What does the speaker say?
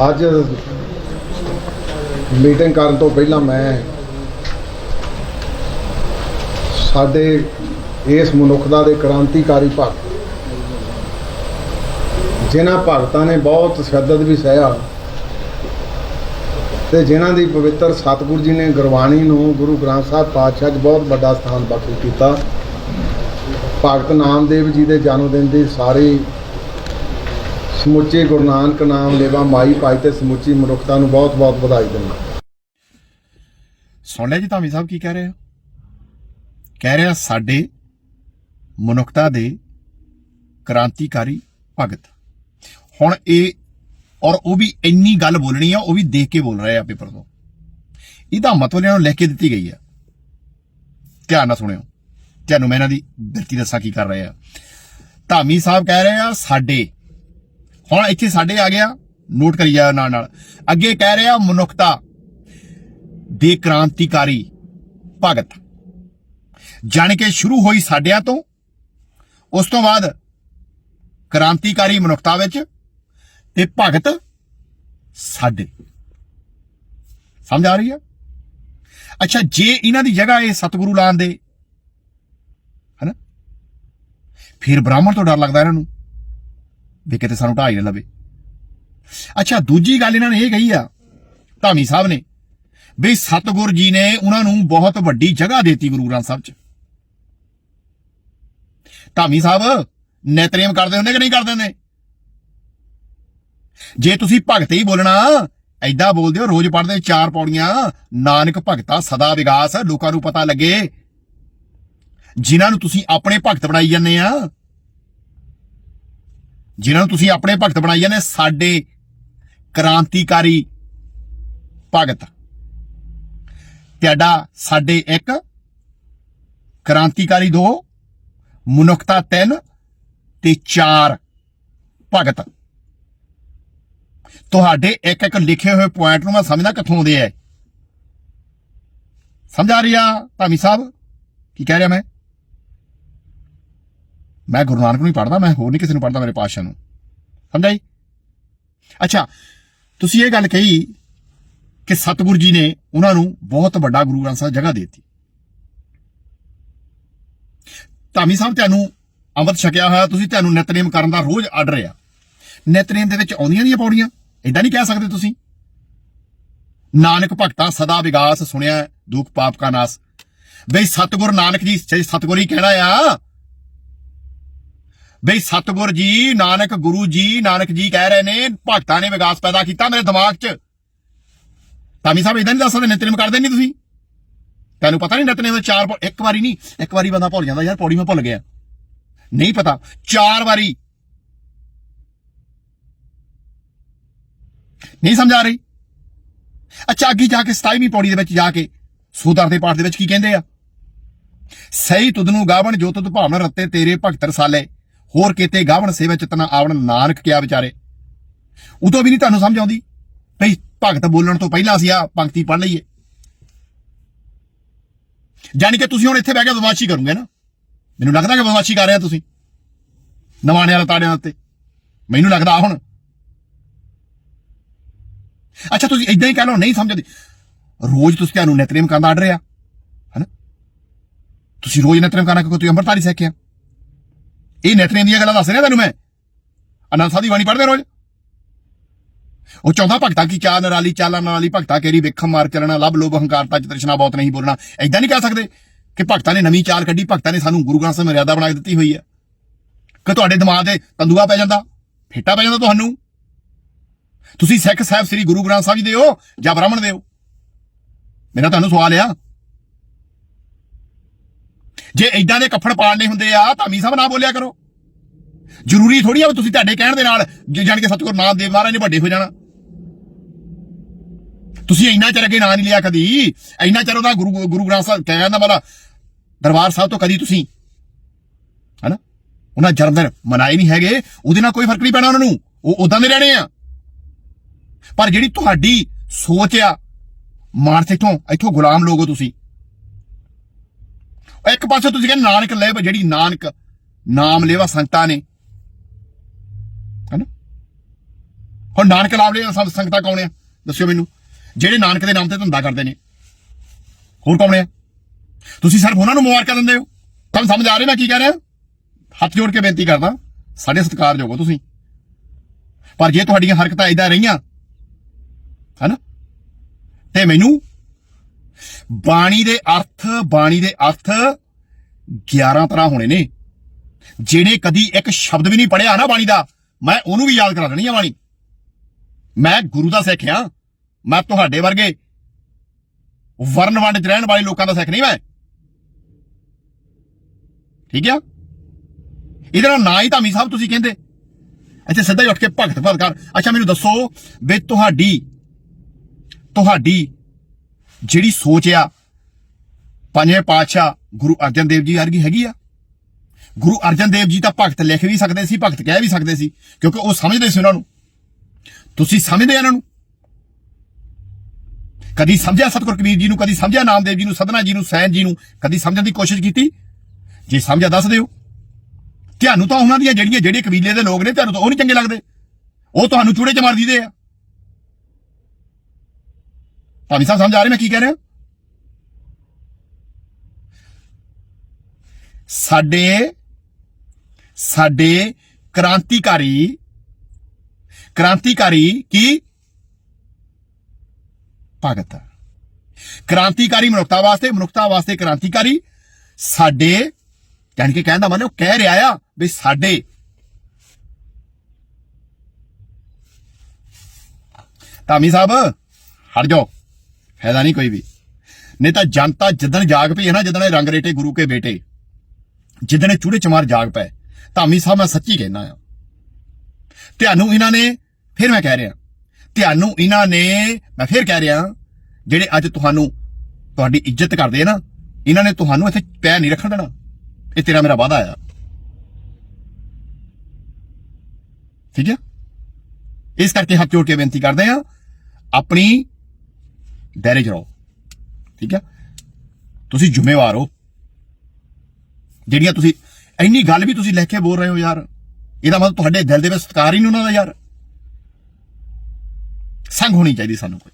ਅੱਜ ਮੀਟਿੰਗ ਕਰਨ ਤੋਂ ਪਹਿਲਾਂ ਮੈਂ ਸਾਡੇ ਇਸ ਮਨੁੱਖਤਾ ਦੇ ਕ੍ਰਾਂਤੀਕਾਰੀ ਭਗਤ, ਜਿਨ੍ਹਾਂ ਭਗਤਾਂ ਨੇ ਬਹੁਤ ਤਸ਼ੱਦਦ ਵੀ ਸਹਿਆ ਤੇ ਜਿਨ੍ਹਾਂ ਦੀ ਪਵਿੱਤਰ ਸਤਿਗੁਰੂ ਜੀ ਨੇ ਗੁਰਬਾਣੀ ਨੂੰ ਗੁਰੂ ਗ੍ਰੰਥ ਸਾਹਿਬ ਪਾਤਸ਼ਾਹ 'ਚ ਬਹੁਤ ਵੱਡਾ ਸਥਾਨ ਬਖਸ਼ ਕੀਤਾ। ਭਗਤ ਨਾਮਦੇਵ ਜੀ ਦੇ ਜਨਮ ਦਿਨ ਦੀ ਸਾਰੀ ਸਮੁੱਚੇ ਗੁਰੂ ਨਾਨਕ ਨਾਮ ਲੇਵਾ ਮਾਈ ਭਾਈ ਤੇ ਸਮੁੱਚੀ ਮਨੁੱਖਤਾ ਨੂੰ ਬਹੁਤ ਬਹੁਤ ਵਧਾਈ ਦਿੰਦਾ ਸੁਣ ਲਿਆ ਜੀ ਧਾਮੀ ਸਾਹਿਬ ਕੀ ਕਹਿ ਰਹੇ ਆ ਕਹਿ ਰਿਹਾ ਸਾਡੇ ਮਨੁੱਖਤਾ ਦੇ ਕ੍ਰਾਂਤੀਕਾਰੀ ਭਗਤ। ਹੁਣ ਇਹ ਔਰ ਉਹ ਵੀ ਇੰਨੀ ਗੱਲ ਬੋਲਣੀ ਆ, ਉਹ ਵੀ ਦੇਖ ਕੇ ਬੋਲ ਰਹੇ ਆ ਪੇਪਰ ਤੋਂ। ਇਹਦਾ ਮਤਲਬ ਇਹਨਾਂ ਨੂੰ ਲਿਖ ਕੇ ਦਿੱਤੀ ਗਈ ਆ। ਧਿਆਨ ਨਾਲ ਸੁਣਿਓ। ਤੁਹਾਨੂੰ ਮੈਂ ਇਹਨਾਂ ਦੀ ਬਿਰਤੀ ਦੱਸਾਂ ਕੀ ਕਰ ਰਹੇ ਆ। ਧਾਮੀ ਸਾਹਿਬ ਕਹਿ ਰਹੇ ਆ, ਸਾਡੇ ਹੁਣ ਇੱਥੇ ਸਾਡੇ ਆ ਗਿਆ, ਨੋਟ ਕਰੀ ਜਾ ਨਾਲ ਨਾਲ। ਅੱਗੇ ਕਹਿ ਰਿਹਾ, ਮਨੁੱਖਤਾ ਦੇ ਕ੍ਰਾਂਤੀਕਾਰੀ ਭਗਤ। ਜਾਣ ਕੇ ਸ਼ੁਰੂ ਹੋਈ ਸਾਡਿਆਂ ਤੋਂ, ਉਸ ਤੋਂ ਬਾਅਦ ਕ੍ਰਾਂਤੀਕਾਰੀ ਮਨੁੱਖਤਾ ਵਿੱਚ ਤੇ ਭਗਤ ਸਾਡੇ। ਸਮਝ ਆ ਰਹੀ ਹੈ ਅੱਛਾ, ਜੇ ਇਹਨਾਂ ਦੀ ਜਗ੍ਹਾ ਇਹ ਸਤਿਗੁਰੂ ਲਾਣ ਦੇ, ਹਨਾ? ਫਿਰ ਬ੍ਰਾਹਮਣ ਤੋਂ ਡਰ ਲੱਗਦਾ ਇਹਨਾਂ ਨੂੰ। ਵੀ ਕਿਤੇ ਸਾਨੂੰ ਢਾਈ ਨਾ ਲਵੇ। ਅੱਛਾ, ਦੂਜੀ ਗੱਲ ਇਹਨਾਂ ਨੇ ਇਹ ਕਹੀ ਆ, ਧਾਮੀ ਸਾਹਿਬ ਨੇ, ਵੀ ਸਤਿਗੁਰ ਜੀ ਨੇ ਉਹਨਾਂ ਨੂੰ ਬਹੁਤ ਵੱਡੀ ਜਗ੍ਹਾ ਦਿੱਤੀ ਗੁਰੂ ਗ੍ਰੰਥ ਸਾਹਿਬ 'ਚ। ਧਾਮੀ ਸਾਹਿਬ ਨਿਤਨੇਮ ਕਰਦੇ ਹੁੰਦੇ ਕਿ ਨਹੀਂ ਕਰਦੇ ਹੁੰਦੇ? ਜੇ ਤੁਸੀਂ ਭਗਤ ਹੀ ਬੋਲਣਾ ਐਦਾਂ ਬੋਲਦੇ ਹੋ, ਰੋਜ਼ ਪੜ੍ਹਦੇ ਚਾਰ ਪੌੜੀਆਂ, ਨਾਨਕ ਭਗਤਾ ਸਦਾ ਵਿਗਾਸ, ਲੋਕਾਂ ਨੂੰ ਪਤਾ ਲੱਗੇ। ਜਿਨ੍ਹਾਂ ਨੂੰ ਤੁਸੀਂ ਆਪਣੇ ਭਗਤ ਬਣਾਈ ਜਾਂਦੇ ਆ ਜਿਨ੍ਹਾਂ ਨੂੰ ਤੁਸੀਂ ਆਪਣੇ ਭਗਤ ਬਣਾਈ ਜਾਂਦੇ, ਸਾਡੇ ਕ੍ਰਾਂਤੀਕਾਰੀ ਭਗਤ। ਤੁਹਾਡਾ, ਸਾਡੇ ਇੱਕ ਕ੍ਰਾਂਤੀਕਾਰੀ ਦੋ, ਮਨੁੱਖਤਾ ਤਿੰਨ ਤੇ ਚਾਰ ਭਗਤ। ਤੁਹਾਡੇ ਇੱਕ ਇੱਕ ਲਿਖੇ ਹੋਏ ਪੁਆਇੰਟ ਨੂੰ ਮੈਂ ਸਮਝਦਾ ਕਿੱਥੋਂ ਆਉਂਦੇ ਐ ਸਮਝ ਆ ਰਹੀ ਆ ਧਾਮੀ ਸਾਹਿਬ? ਕੀ ਕਹਿ ਰਿਹਾ ਮੈਂ? ਮੈਂ ਗੁਰੂ ਨਾਨਕ ਨੂੰ ਹੀ ਪੜਦਾ ਮੈਂ ਹੋਰ ਨਹੀਂ ਕਿਸੇ ਨੂੰ ਪੜਦਾ ਮੇਰੇ ਪਾਤਸ਼ਾਹ ਨੂੰ। ਸਮਝਾਈ? ਅੱਛਾ ਤੁਸੀਂ ਇਹ ਗੱਲ ਕਹੀ ਕਿ ਸਤਿਗੁਰੂ ਜੀ ਨੇ ਉਹਨਾਂ ਨੂੰ ਬਹੁਤ ਵੱਡਾ ਗੁਰੂ ਗ੍ਰੰਥ ਸਾਹਿਬ ਜਗ੍ਹਾ ਦਿੱਤੀ। ਧਾਮੀ ਸਾਹਿਬ ਤੁਹਾਨੂੰ ਅੰਮ੍ਰਿਤ ਛਕਿਆ ਹੋਇਆ ਤੁਸੀਂ ਤੁਹਾਨੂੰ ਨਿਤਨੇਮ ਕਰਨ ਦਾ ਰੋਜ਼ ਆਰਡਰ ਆ ਨਿਤਨੇਮ ਦੇ ਵਿੱਚ ਆਉਂਦੀਆਂ ਦੀਆਂ ਪੌੜੀਆਂ ਇਦਾਂ ਨਹੀਂ ਕਹਿ ਸਕਦੇ ਤੁਸੀਂ? ਨਾਨਕ ਭਗਤਾ ਸਦਾ ਵਿਗਾਸ ਸੁਣਿਆ ਹੈ, ਦੁੱਖ ਪਾਪ ਕਾ ਨਾਸ। ਬਈ ਸਤਿਗੁਰ ਨਾਨਕ ਜੀ ਜੇ ਸਤਿਗੁਰ ਹੀ ਕਹਿਣਾ ਆ ਬਈ ਸਤਿਗੁਰ ਜੀ, ਨਾਨਕ ਗੁਰੂ ਜੀ, ਨਾਨਕ ਜੀ ਕਹਿ ਰਹੇ ਨੇ, ਭਗਤਾਂ ਨੇ ਵਿਗਾਸ ਪੈਦਾ ਕੀਤਾ ਮੇਰੇ ਦਿਮਾਗ 'ਚ। ਤਾਮੀ ਸਾਹਿਬ ਇਦਾਂ ਨਹੀਂ ਦੱਸ ਸਕਦੇ ਨਿਤਨੇਮ ਕਰਦੇ ਨਹੀਂ ਤੁਸੀਂ? ਤੈਨੂੰ ਪਤਾ ਨਹੀਂ ਨਿਤਨੇਮ ਦੇ ਚਾਰ ਇੱਕ ਵਾਰੀ ਨਹੀਂ ਇੱਕ ਵਾਰੀ ਬੰਦਾ ਭੁੱਲ ਜਾਂਦਾ, ਯਾਰ ਪੌੜੀ ਮੈਂ ਭੁੱਲ ਗਿਆ। ਨਹੀਂ ਪਤਾ, ਚਾਰ ਵਾਰੀ। ਨਹੀਂ ਸਮਝ ਆ ਰਹੀ? ਅੱਛਾ, ਅੱਗੇ ਜਾ ਕੇ 27ਵੀਂ ਪੌੜੀ ਦੇ ਵਿੱਚ ਜਾ ਕੇ ਸੂਦਰ ਦੇ ਪਾਠ ਦੇ ਵਿੱਚ ਕੀ ਕਹਿੰਦੇ ਆ? ਸਹੀ ਤੁਧ ਨੂੰ ਗਾਵਣ, ਜੋ ਤੁਧ ਭਾਵਨ ਰੱਤੇ ਤੇਰੇ ਭਗਤ ਰਸਾਲੇ ਹੋਰ ਕੀਤੇ ਗਾਵਣ ਸੇਵਾ ਚਿਤਨਾ ਆਵਣ ਨਾਨਕ ਕਿਆ ਵਿਚਾਰੇ। ਉਦੋਂ ਵੀ ਨਹੀਂ ਤੁਹਾਨੂੰ ਸਮਝ ਆਉਂਦੀ। ਭਈ ਭਗਤ ਬੋਲਣ ਤੋਂ ਪਹਿਲਾਂ ਅਸੀਂ ਆ ਪੰਕਤੀ ਪੜ੍ਹ ਲਈਏ। ਜਾਨੀ ਕਿ ਤੁਸੀਂ ਹੁਣ ਇੱਥੇ ਬਹਿ ਕੇ ਬਦਮਾਸ਼ੀ ਕਰੋਗੇ ਨਾ। ਮੈਨੂੰ ਲੱਗਦਾ ਕਿ ਬਦਮਾਸ਼ੀ ਕਰ ਰਹੇ ਤੁਸੀਂ। ਨਵਾਣੇ ਵਾਲੇ ਤਾੜਿਆਂ ਉੱਤੇ। ਮੈਨੂੰ ਲੱਗਦਾ ਹੁਣ। ਅੱਛਾ, ਤੁਸੀਂ ਇਦਾਂ ਹੀ ਕਹਿ ਲਓ, ਨਹੀਂ ਸਮਝਦੇ ਰੋਜ਼ ਤੁਸੀਂ ਤੁਹਾਨੂੰ ਨਿਤਨੇਮ ਕਰਨ ਦਾ ਆਰਡਰ ਆ। ਹਨਾ? ਤੁਸੀਂ ਰੋਜ਼ ਨਿਤਨੇਮ ਕਰਨਾ ਕਿਉਂਕਿ ਤੁਸੀਂ ਅੰਮ੍ਰਿਤਧਾਰੀ ਸਿੱਖਿਆ ਇਹ ਨਿਤਨੇਮ ਦੀਆਂ ਗੱਲਾਂ ਦੱਸ ਰਿਹਾ ਤੁਹਾਨੂੰ ਮੈਂ। ਅਨੰਦ ਸਾਹਿਬ ਦੀ ਬਾਣੀ ਪੜ੍ਹਦੇ ਰੋਜ਼। ਉਹ ਚਾਹੁੰਦਾ ਭਗਤਾਂ ਕੀ ਚਾਲ ਨਰਾਲੀ ਚਾਲਾਂ ਨਾਲੀ ਭਗਤਾ ਕੇਰੀ ਵੇਖਮ ਮਾਰ ਚੱਲਣਾ, ਲੱਭ ਲੋਭ ਹੰਕਾਰਤਾ ਚ ਤ੍ਰਿਸ਼ਨਾ, ਬਹੁਤ ਨਹੀਂ ਬੋਲਣਾ। ਐਦਾਂ ਨਹੀਂ ਕਹਿ ਸਕਦੇ ਕਿ ਭਗਤਾਂ ਨੇ ਨਵੀਂ ਚਾਲ ਕੱਢੀ, ਭਗਤਾਂ ਨੇ ਸਾਨੂੰ ਗੁਰੂ ਗ੍ਰੰਥ ਸਾਹਿਬ ਮਰਿਆਦਾ ਬਣਾ ਕੇ ਦਿੱਤੀ ਹੋਈ ਹੈ। ਕਿ ਤੁਹਾਡੇ ਦਿਮਾਗ ਤੇ ਤੰਦੂਆ ਪੈ ਜਾਂਦਾ, ਫੇਟਾ ਪੈ ਜਾਂਦਾ ਤੁਹਾਨੂੰ। ਤੁਸੀਂ ਸਿੱਖ ਸਾਹਿਬ ਸ੍ਰੀ ਗੁਰੂ ਗ੍ਰੰਥ ਸਾਹਿਬ ਜੀ ਦੇ ਹੋ ਜਾਂ ਬ੍ਰਾਹਮਣ ਦੇ ਹੋ? ਮੇਰਾ ਤੁਹਾਨੂੰ ਸਵਾਲ ਆ ਜੇ ਐਦਾਂ ਦੇ ਕੱਫੜ ਪਾੜਨੇ ਹੁੰਦੇ ਆ, ਤਾਂ ਮੀ ਸਾਹਿਬ ਨਾ ਬੋਲਿਆ ਕਰੋ। ਜ਼ਰੂਰੀ ਥੋੜੀ ਆ ਵੀ ਤੁਸੀਂ ਤੁਹਾਡੇ ਕਹਿਣ ਦੇ ਨਾਲ, ਜੇ ਜਾਣ ਕੇ ਸਤਿਗੁਰ ਨਾਮ ਦੇਵ ਮਹਾਰਾਜ ਨੇ ਵੱਡੇ ਹੋ ਜਾਣਾ। ਤੁਸੀਂ ਇੰਨਾ ਚਿਰ ਅੱਗੇ ਨਾਂ ਨਹੀਂ ਲਿਆ ਕਦੀ, ਇੰਨਾ ਚਿਰ ਉਹਦਾ ਗੁਰੂ ਗੁਰੂ ਗ੍ਰੰਥ ਸਾਹਿਬ ਕਹਿਣ ਦਾ ਵਾਲਾ ਦਰਬਾਰ ਸਾਹਿਬ ਤੋਂ ਕਦੀ ਤੁਸੀਂ, ਹਨਾ? ਉਹਨਾਂ ਜਨਮ ਦਿਨ ਮਨਾਏ ਨਹੀਂ ਹੈਗੇ, ਉਹਦੇ ਨਾਲ ਕੋਈ ਫ਼ਰਕ ਨਹੀਂ ਪੈਣਾ ਉਹਨਾਂ ਨੂੰ, ਉਹ ਉਦਾਂ ਦੇ ਰਹਿਣੇ ਆ। ਪਰ ਜਿਹੜੀ ਤੁਹਾਡੀ ਸੋਚ ਆ ਮਾਨਸਿਕ ਤੋਂ ਇੱਥੋਂ ਗੁਲਾਮ ਲੋਗੋ ਤੁਸੀਂ। ਇੱਕ ਪਾਸੇ ਤੁਸੀਂ ਕਹਿੰਦੇ ਨਾਨਕ ਲੈ ਜਿਹੜੀ ਨਾਨਕ ਨਾਮ ਲੈਵਾ ਸੰਗਤਾਂ ਨੇ। ਹਨਾ? ਹੁਣ ਨਾਨਕ ਲਾਵਲੇ ਸੰ- ਸੰਗਤਾਂ ਕੌਣ ਆ? ਦੱਸਿਓ ਮੈਨੂੰ। ਜਿਹੜੇ ਨਾਨਕ ਦੇ ਨਾਮ ਤੇ ਧੰਦਾ ਕਰਦੇ ਨੇ। ਹੋਰ ਕੌਣ ਆ? ਤੁਸੀਂ ਸਿਰਫ ਉਹਨਾਂ ਨੂੰ ਮੁਬਾਰਕਾਂ ਦਿੰਦੇ ਹੋ। ਤੁਹਾਨੂੰ ਸਮਝ ਆ ਰਿਹਾ ਮੈਂ ਕੀ ਕਹਿ ਰਿਹਾ? ਹੱਥ ਜੋੜ ਕੇ ਬੇਨਤੀ ਕਰਦਾ, ਸਾਡੇ ਸਤਿਕਾਰਯੋਗ ਹੋ ਤੁਸੀਂ। ਪਰ ਜੇ ਤੁਹਾਡੀਆਂ ਹਰਕਤਾਂ ਇਦਾਂ ਰਹੀਆਂ, ਹਨਾ? ਤੇ ਮੈਨੂੰ ਬਾਣੀ ਦੇ ਅਰਥ, ਬਾਣੀ ਦੇ ਅਰਥ 11 ਤਰ੍ਹਾਂ ਹੋਣੇ ਨੇ। ਜਿਹੜੇ ਕਦੀ ਇੱਕ ਸ਼ਬਦ ਵੀ ਨਹੀਂ ਪੜਿਆ ਨਾ ਬਾਣੀ ਦਾ, ਮੈਂ ਉਹਨੂੰ ਵੀ ਯਾਦ ਕਰਾ ਦੇਣੀ ਆ ਬਾਣੀ। ਮੈਂ ਗੁਰੂ ਦਾ ਸਿੱਖ ਆ ਮੈਂ ਤੁਹਾਡੇ ਵਰਗੇ ਵਰਨ ਵੰਡ ਚ ਰਹਿਣ ਵਾਲੇ ਲੋਕਾਂ ਦਾ ਸਿੱਖ ਨਹੀਂ ਮੈਂ। ਠੀਕ ਆ? ਇਹਦੇ ਨਾਲ ਨਾ ਹੀ ਧਾਮੀ ਸਾਹਿਬ ਤੁਸੀਂ ਕਹਿੰਦੇ। ਅੱਛਾ ਸਿੱਧਾ ਹੀ ਉੱਠ ਕੇ ਭਗਤ ਭਗਤ ਕਰ। ਅੱਛਾ, ਮੈਨੂੰ ਦੱਸੋ ਵੀ ਤੁਹਾਡੀ ਤੁਹਾਡੀ ਜਿਹੜੀ ਸੋਚ ਆ, ਪੰਜਵੇਂ ਪਾਤਸ਼ਾਹ ਗੁਰੂ ਅਰਜਨ ਦੇਵ ਜੀ ਵਰਗੀ ਹੈਗੀ ਆ। ਗੁਰੂ ਅਰਜਨ ਦੇਵ ਜੀ ਤਾਂ ਭਗਤ ਲਿਖ ਵੀ ਸਕਦੇ ਸੀ, ਭਗਤ ਕਹਿ ਵੀ ਸਕਦੇ ਸੀ, ਕਿਉਂਕਿ ਉਹ ਸਮਝਦੇ ਸੀ ਉਹਨਾਂ ਨੂੰ। ਤੁਸੀਂ ਸਮਝਦੇ ਇਹਨਾਂ ਨੂੰ? ਕਦੀ ਸਮਝਿਆ ਸਤਿਗੁਰ ਕਬੀਰ ਜੀ ਨੂੰ, ਕਦੀ ਸਮਝਿਆ ਨਾਮਦੇਵ ਜੀ ਨੂੰ, ਸਦਨਾ ਜੀ ਨੂੰ, ਸੈਨ ਜੀ ਨੂੰ, ਕਦੀ ਸਮਝਣ ਦੀ ਕੋਸ਼ਿਸ਼ ਕੀਤੀ? ਜੇ ਸਮਝਿਆ ਦੱਸ ਦਿਓ। ਤੁਹਾਨੂੰ ਤਾਂ ਉਹਨਾਂ ਦੀਆਂ ਜਿਹੜੀਆਂ, ਜਿਹੜੇ ਕਬੀਲੇ ਦੇ ਲੋਕ ਨੇ, ਤੁਹਾਨੂੰ ਤਾਂ ਉਹ ਨਹੀਂ ਚੰਗੇ ਲੱਗਦੇ। ਉਹ ਤੁਹਾਨੂੰ ਚੂੜੇ ਚ ਮਾਰ ਦਿੰਦੇ ਆ। ਭਾਵੇਂ ਸਾਹਿਬ ਸਮਝ ਆ ਰਹੇ ਮੈਂ ਕੀ ਕਹਿ ਰਿਹਾ? ਸਾਡੇ ਸਾਡੇ ਕ੍ਰਾਂਤੀਕਾਰੀ ਕ੍ਰਾਂਤੀਕਾਰੀ ਕੀ? ਭਗਤ ਕ੍ਰਾਂਤੀਕਾਰੀ ਮਨੁੱਖਤਾ ਵਾਸਤੇ ਮਨੁੱਖਤਾ ਵਾਸਤੇ ਕ੍ਰਾਂਤੀਕਾਰੀ ਸਾਡੇ ਜਾਣ ਕੇ ਕਹਿਣ ਦਾ ਮਤਲਬ ਉਹ ਕਹਿ ਰਿਹਾ ਆ ਵੀ ਸਾਡੇ। ਧਾਮੀ ਸਾਹਿਬ, ਹਟ ਜਾਓ। ਫਾਇਦਾ ਨਹੀਂ ਕੋਈ ਵੀ। ਨਹੀਂ ਤਾਂ ਜਨਤਾ ਜਿੱਦਣ ਜਾਗ ਪਈ ਹੈ ਨਾ, ਜਿੱਦਣ ਇਹ ਰੰਗ ਰੇਟੇ ਗੁਰੂ ਕੇ ਬੇਟੇ, ਜਿੱਦਣ ਇਹ ਚੂੜੇ ਚਮਾਰ ਜਾਗ ਪਏ ਧਾਮੀ ਸਾਹਿਬ ਮੈਂ ਸੱਚੀ ਕਹਿਣਾ ਆ। ਤੁਹਾਨੂੰ ਇਹਨਾਂ ਨੇ ਫਿਰ ਮੈਂ ਕਹਿ ਰਿਹਾ। ਤੁਹਾਨੂੰ ਇਹਨਾਂ ਨੇ, ਮੈਂ ਫਿਰ ਕਹਿ ਰਿਹਾ, ਜਿਹੜੇ ਅੱਜ ਤੁਹਾਨੂੰ ਤੁਹਾਡੀ ਇੱਜ਼ਤ ਕਰਦੇ ਆ ਨਾ, ਇਹਨਾਂ ਨੇ ਤੁਹਾਨੂੰ ਇੱਥੇ ਪੈ ਨਹੀਂ ਰੱਖਣ ਦੇਣਾ। ਇਹ ਤੇਰਾ ਮੇਰਾ ਵਾਅਦਾ ਆ। ਠੀਕ ਹੈ ਇਸ ਕਰਕੇ ਹੱਥ ਜੋੜ ਕੇ ਬੇਨਤੀ ਕਰਦੇ ਆ, ਆਪਣੀ ਦਾਇਰੇ 'ਚ ਰਹੋ ਠੀਕ ਹੈ? ਤੁਸੀਂ ਜ਼ਿੰਮੇਵਾਰ ਹੋ। ਜਿਹੜੀਆਂ ਤੁਸੀਂ, ਇੰਨੀ ਗੱਲ ਵੀ ਤੁਸੀਂ ਲਿਖ ਕੇ ਬੋਲ ਰਹੇ ਹੋ ਯਾਰ। ਇਹਦਾ ਮਤਲਬ ਤੁਹਾਡੇ ਦਿਲ ਦੇ ਵਿੱਚ ਸਤਿਕਾਰ ਹੀ ਨਹੀਂ ਉਹਨਾਂ ਦਾ ਯਾਰ। ਸੰਗ ਹੋਣੀ ਚਾਹੀਦੀ ਸਾਨੂੰ ਕੋਈ।